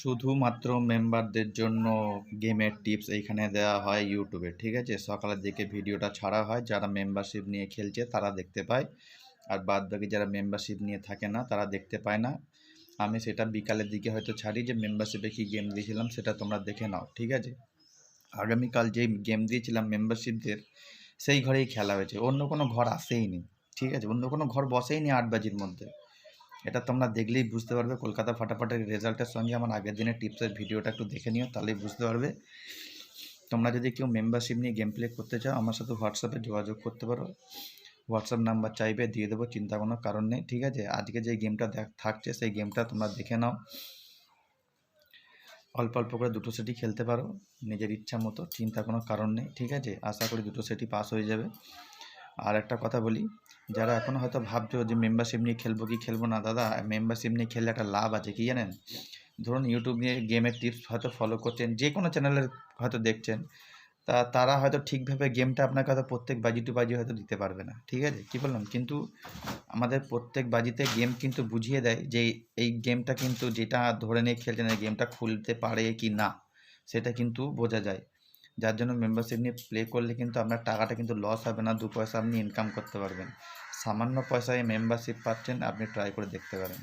শুধুমাত্র মেম্বারদের জন্য গেমের টিপস এইখানে দেওয়া হয় ইউটিউবে ঠিক আছে? সকালের দিকে ভিডিওটা ছাড়া হয়, যারা মেম্বারশিপ নিয়ে খেলছে তারা দেখতে পায়, আর বাদ বাকি যারা মেম্বারশিপ নিয়ে থাকে না তারা দেখতে পায় না। আমি সেটা বিকালের দিকে হয়তো ছাড়ি, যে মেম্বারশিপে কী গেম দিয়েছিলাম সেটা তোমরা দেখে নাও, ঠিক আছে? আগামীকাল যেই গেম দিয়েছিলাম মেম্বারশিপদের সেই ঘরেই খেলা হয়েছে, অন্য কোনো ঘর আসেই নি, ঠিক আছে? অন্য কোনো ঘর বসেই নি আট বাজির মধ্যে। এটা তোমরা দেখলেই বুঝতে পারবে। কলকাতা ফাটাফাটের রেজাল্টের সঙ্গে আমার আগের দিনের টিপসের ভিডিওটা একটু দেখে নিও, তাহলেই বুঝতে পারবে। তোমরা যদি কেউ মেম্বারশিপ নিয়ে গেম প্লে করতে চাও, আমার সাথে হোয়াটসঅ্যাপে যোগাযোগ করতে পারো। হোয়াটসঅ্যাপ নাম্বার চাইবে, দিয়ে দেবো, চিন্তা কোনো কারণ নেই, ঠিক আছে? আজকে যে গেমটা দেখ, থাকছে, সেই গেমটা তোমরা দেখে নাও। অল্প অল্প করে দুটো সেটি খেলতে পারো, নিজের ইচ্ছা মতো, চিন্তা কোনো কারণ নেই, ঠিক আছে? আশা করি দুটো সেটি পাস হয়ে যাবে। আর একটা কথা বলি, যারা এখন হয়তো ভাবছ যে মেম্বারশিপ নিয়ে খেলব কি খেলব না, দাদা মেম্বারশিপ নিয়ে খেললে একটা লাভ আছে কি জানেন? ধরুন ইউটিউব নিয়ে গেমের টিপস হয়তো ফলো করছেন, যে কোনো চ্যানেলের হয়তো দেখছেন, তা তারা হয়তো ঠিকভাবে গেমটা আপনাকে হয়তো প্রত্যেক বাজি টু বাজি হয়তো দিতে পারবে না, ঠিক আছে? কী বললাম? কিন্তু আমাদের প্রত্যেক বাজিতে গেম কিন্তু বুঝিয়ে দেয় যে এই গেমটা কিন্তু যেটা ধরে নিয়ে খেলছেন, এই গেমটা খুলতে পারে কি না, সেটা কিন্তু বোঝা যায়। যার জন্য মেম্বারশিপ নিয়ে প্লে করলে কিন্তু আপনার টাকাটা কিন্তু লস হবে না দু পয়সা আপনি ইনকাম করতে পারবেন। সামান্য পয়সায় মেম্বারশিপ পাচ্ছেন, আপনি ট্রাই করে দেখতে পারেন।